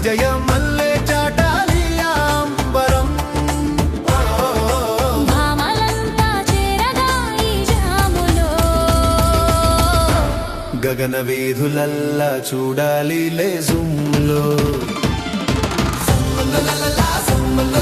విజయమల్లే చాటాలి అంబరం గగన వీధులల్లా చూడాలి లే జుమ్లో. Shambhala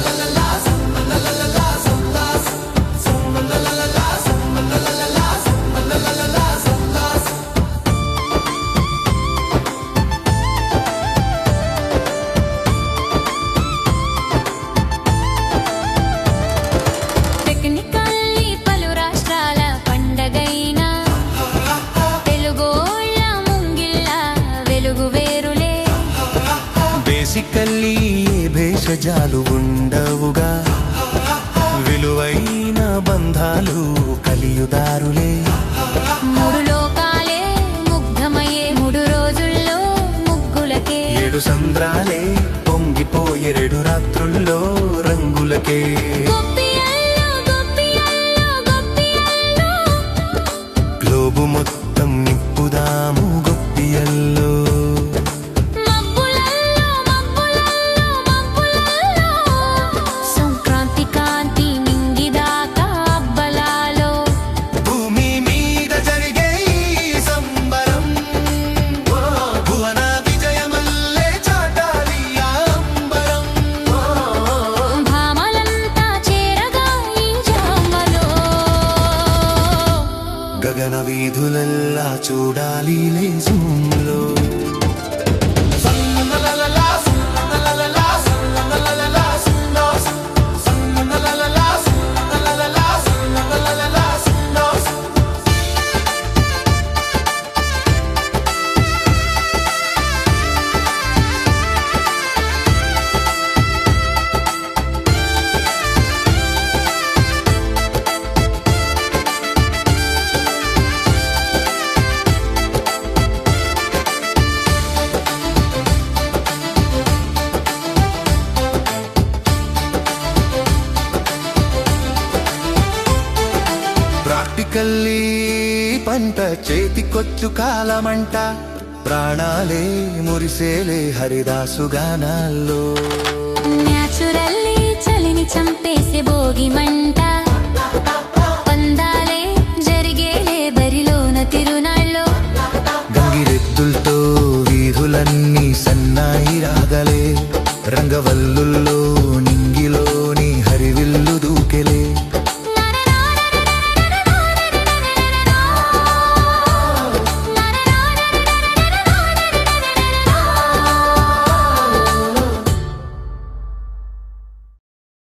basically a భేషజాలు ఉండవుగా. విలువైన బంధాలు కలియుదారులే. మూడు లోకాలే ముగ్ధమయ్యే మూడు రోజుల్లో ముగ్గులకే. ఏడు సంద్రాలే పొంగిపోయే రెండు రాత్రుల్లో రంగులకే. గగన వీధులల్లా చూడాలి లే జూమ్లో. కల్లి పంట చేతికొచ్చు కాలమంట ప్రాణాలే మురిసేలే హరిదాసు గానాల్లో. న్యాచురల్లీ చలిని చంపేసే భోగి మంట